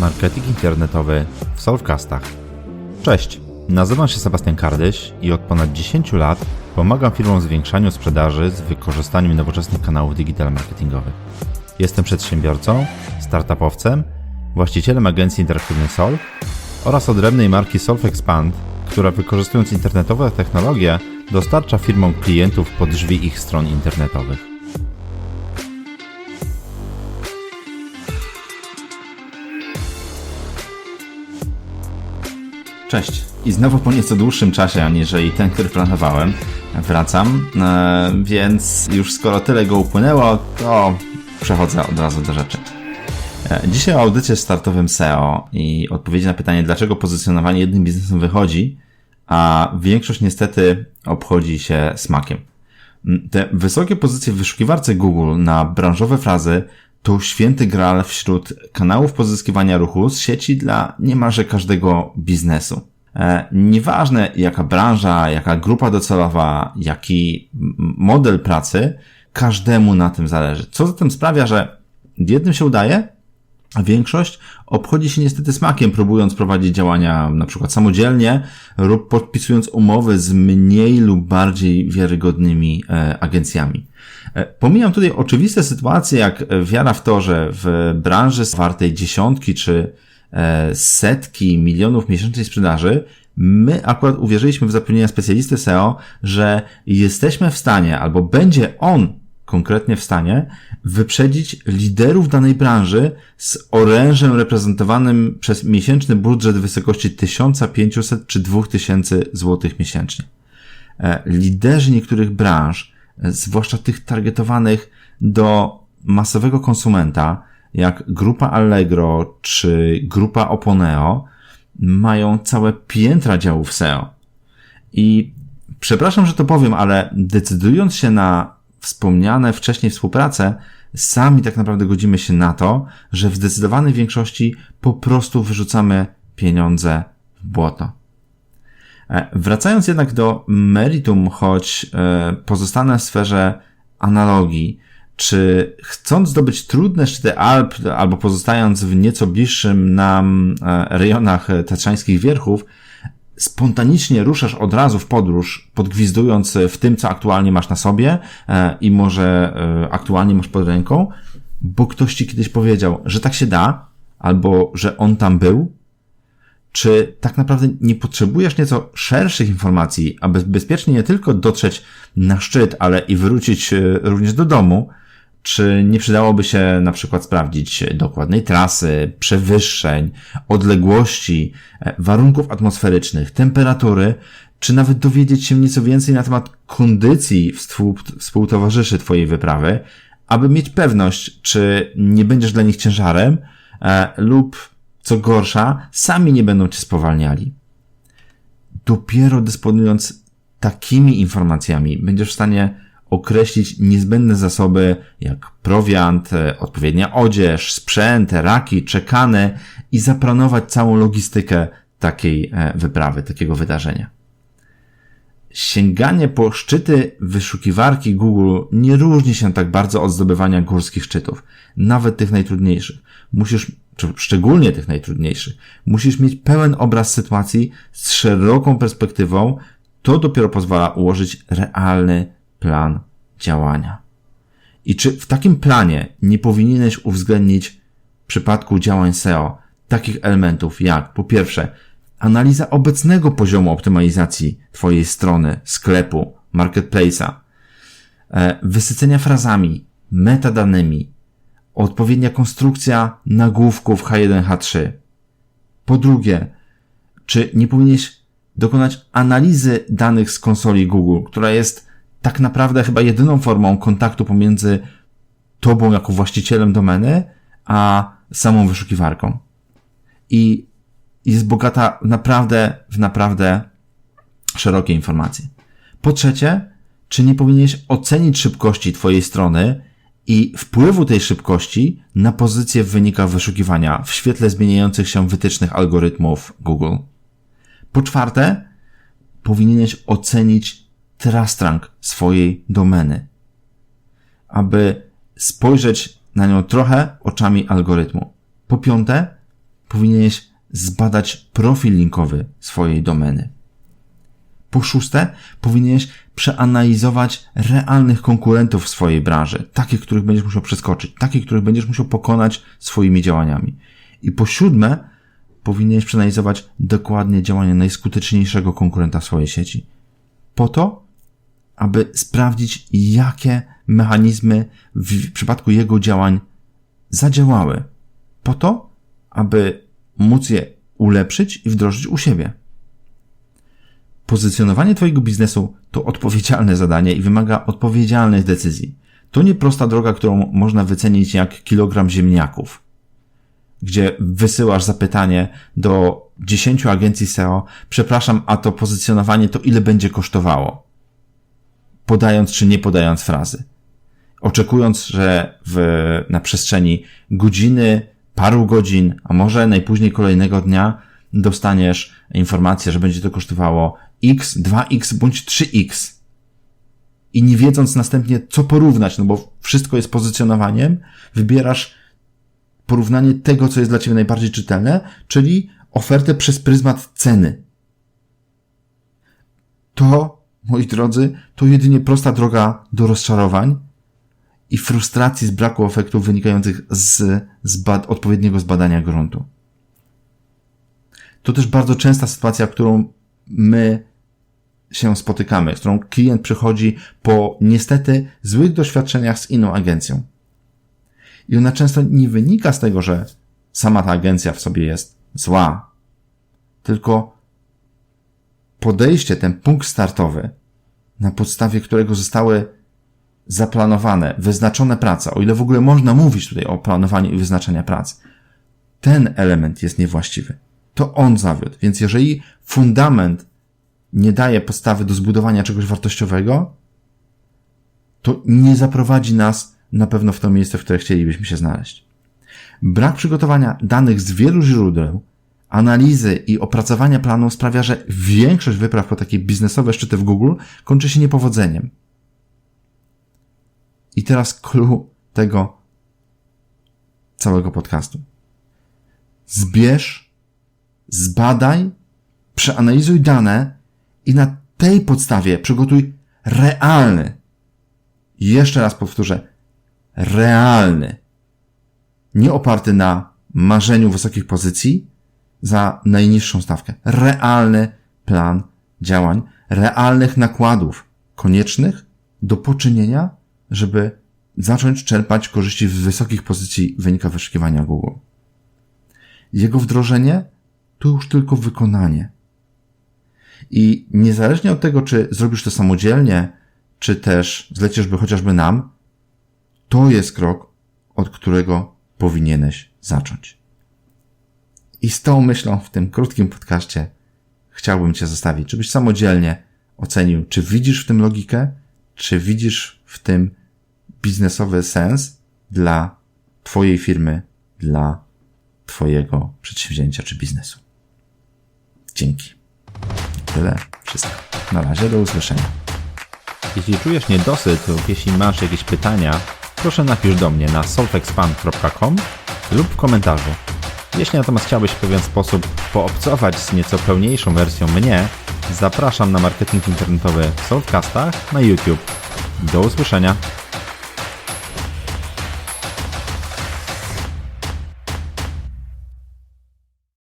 Marketing internetowy w Solvecastach. Cześć, nazywam się Sebastian Kardyś i od ponad 10 lat pomagam firmom w zwiększaniu sprzedaży z wykorzystaniem nowoczesnych kanałów digital marketingowych. Jestem przedsiębiorcą, startupowcem, właścicielem agencji interaktywnej Solv oraz odrębnej marki Solve Expand, która wykorzystując internetowe technologie dostarcza firmom klientów pod drzwi ich stron internetowych. Cześć. I znowu po nieco dłuższym czasie, aniżeli ten, który planowałem, wracam. E, więc już skoro tyle go upłynęło, to przechodzę od razu do rzeczy. E, dzisiaj o audycie startowym SEO i odpowiedzi na pytanie, dlaczego pozycjonowanie jednym biznesem wychodzi, a większość niestety obchodzi się smakiem. Te wysokie pozycje w wyszukiwarce Google na branżowe frazy to święty graal wśród kanałów pozyskiwania ruchu z sieci dla niemalże każdego biznesu. E, nieważne jaka branża, jaka grupa docelowa, jaki model pracy, każdemu na tym zależy. Co zatem sprawia, że jednym się udaje, a większość obchodzi się niestety smakiem, próbując prowadzić działania na przykład samodzielnie lub podpisując umowy z mniej lub bardziej wiarygodnymi e, agencjami. E, pomijam tutaj oczywiste sytuacje, jak wiara w to, że w branży wartej dziesiątki czy setki milionów miesięcznej sprzedaży, my akurat uwierzyliśmy w zapewnienia specjalisty SEO, że jesteśmy w stanie, albo będzie on konkretnie w stanie wyprzedzić liderów danej branży z orężem reprezentowanym przez miesięczny budżet w wysokości 1500 czy 2000 zł miesięcznie. E, liderzy niektórych branż, e, zwłaszcza tych targetowanych do masowego konsumenta, jak grupa Allegro czy grupa Oponeo, mają całe piętra działów SEO. I przepraszam, że to powiem, ale decydując się na wspomniane wcześniej współpracę, sami tak naprawdę godzimy się na to, że w zdecydowanej większości po prostu wyrzucamy pieniądze w błoto. E, wracając jednak do meritum, choć e, pozostanę w sferze analogii, czy chcąc zdobyć trudne szczyty Alp, albo pozostając w nieco bliższym nam e, rejonach tatrzańskich wierchów, spontanicznie ruszasz od razu w podróż, podgwizdując w tym, co aktualnie masz na sobie e, i może e, aktualnie masz pod ręką, bo ktoś ci kiedyś powiedział, że tak się da, albo że on tam był, czy tak naprawdę nie potrzebujesz nieco szerszych informacji, aby bezpiecznie nie tylko dotrzeć na szczyt, ale i wrócić e, również do domu, czy nie przydałoby się na przykład sprawdzić dokładnej trasy, przewyższeń, odległości, e, warunków atmosferycznych, temperatury, czy nawet dowiedzieć się nieco więcej na temat kondycji współtowarzyszy Twojej wyprawy, aby mieć pewność, czy nie będziesz dla nich ciężarem, e, lub co gorsza, sami nie będą Cię spowalniali. Dopiero dysponując takimi informacjami będziesz w stanie określić niezbędne zasoby jak prowiant, e, odpowiednia odzież, sprzęt, raki, czekany i zaplanować całą logistykę takiej e, wyprawy, takiego wydarzenia. Sięganie po szczyty wyszukiwarki Google nie różni się tak bardzo od zdobywania górskich szczytów, nawet tych najtrudniejszych. Musisz, czy szczególnie tych najtrudniejszych, musisz mieć pełen obraz sytuacji z szeroką perspektywą. To dopiero pozwala ułożyć realny plan działania. I czy w takim planie nie powinieneś uwzględnić w przypadku działań SEO takich elementów jak po pierwsze analiza obecnego poziomu optymalizacji Twojej strony, sklepu, marketplace'a, e, wysycenia frazami, metadanymi, odpowiednia konstrukcja nagłówków H1, H3. Po drugie, czy nie powinieneś dokonać analizy danych z konsoli Google, która jest tak naprawdę chyba jedyną formą kontaktu pomiędzy tobą jako właścicielem domeny, a samą wyszukiwarką. I jest bogata naprawdę, w naprawdę szerokie informacje. Po trzecie, czy nie powinieneś ocenić szybkości Twojej strony i wpływu tej szybkości na pozycję w wynikach wyszukiwania w świetle zmieniających się wytycznych algorytmów Google? Po czwarte, powinieneś ocenić trastrang swojej domeny, aby spojrzeć na nią trochę oczami algorytmu. Po piąte, powinieneś zbadać profil linkowy swojej domeny. Po szóste, powinieneś przeanalizować realnych konkurentów w swojej branży, takich, których będziesz musiał przeskoczyć, takich, których będziesz musiał pokonać swoimi działaniami. I po siódme, powinieneś przeanalizować dokładnie działania najskuteczniejszego konkurenta w swojej sieci. Po to, aby sprawdzić, jakie mechanizmy w przypadku jego działań zadziałały. Po to, aby móc je ulepszyć i wdrożyć u siebie. Pozycjonowanie Twojego biznesu to odpowiedzialne zadanie i wymaga odpowiedzialnych decyzji. To nie prosta droga, którą można wycenić jak kilogram ziemniaków, gdzie wysyłasz zapytanie do 10 agencji SEO, przepraszam, a to pozycjonowanie to ile będzie kosztowało? Podając czy nie podając frazy. Oczekując, że w, na przestrzeni godziny, paru godzin, a może najpóźniej kolejnego dnia dostaniesz informację, że będzie to kosztowało x, 2x bądź 3x. I nie wiedząc następnie, co porównać, no bo wszystko jest pozycjonowaniem, wybierasz porównanie tego, co jest dla Ciebie najbardziej czytelne, czyli ofertę przez pryzmat ceny. To, moi drodzy, to jedynie prosta droga do rozczarowań i frustracji z braku efektów wynikających z, z bad, odpowiedniego zbadania gruntu. To też bardzo częsta sytuacja, którą my się spotykamy, z którą klient przychodzi po niestety złych doświadczeniach z inną agencją. I ona często nie wynika z tego, że sama ta agencja w sobie jest zła, tylko podejście, ten punkt startowy, na podstawie którego zostały zaplanowane, wyznaczone prace, o ile w ogóle można mówić tutaj o planowaniu i wyznaczeniu prac, ten element jest niewłaściwy. To on zawiódł. Więc jeżeli fundament nie daje podstawy do zbudowania czegoś wartościowego, to nie zaprowadzi nas na pewno w to miejsce, w które chcielibyśmy się znaleźć. Brak przygotowania danych z wielu źródeł, analizy i opracowania planu sprawia, że większość wypraw po takie biznesowe szczyty w Google kończy się niepowodzeniem. I teraz clue tego całego podcastu. Zbierz, zbadaj, przeanalizuj dane i na tej podstawie przygotuj realny, jeszcze raz powtórzę, realny, nie oparty na marzeniu wysokich pozycji za najniższą stawkę, realny plan działań, realnych nakładów koniecznych do poczynienia, żeby zacząć czerpać korzyści z wysokich pozycji wynika wyszukiwania Google. Jego wdrożenie to już tylko wykonanie. I niezależnie od tego, czy zrobisz to samodzielnie, czy też zlecisz chociażby nam, to jest krok, od którego powinieneś zacząć. I z tą myślą w tym krótkim podcaście chciałbym Cię zostawić, żebyś samodzielnie ocenił, czy widzisz w tym logikę, czy widzisz w tym biznesowy sens dla Twojej firmy, dla Twojego przedsięwzięcia czy biznesu. Dzięki. Tyle. Wszystko. Na razie do usłyszenia. Jeśli czujesz niedosyt lub jeśli masz jakieś pytania, proszę napisz do mnie na solfexpand.com lub w komentarzu. Jeśli natomiast chciałbyś w pewien sposób poobcować z nieco pełniejszą wersją mnie, zapraszam na marketing internetowy w Solfcastach na YouTube. Do usłyszenia.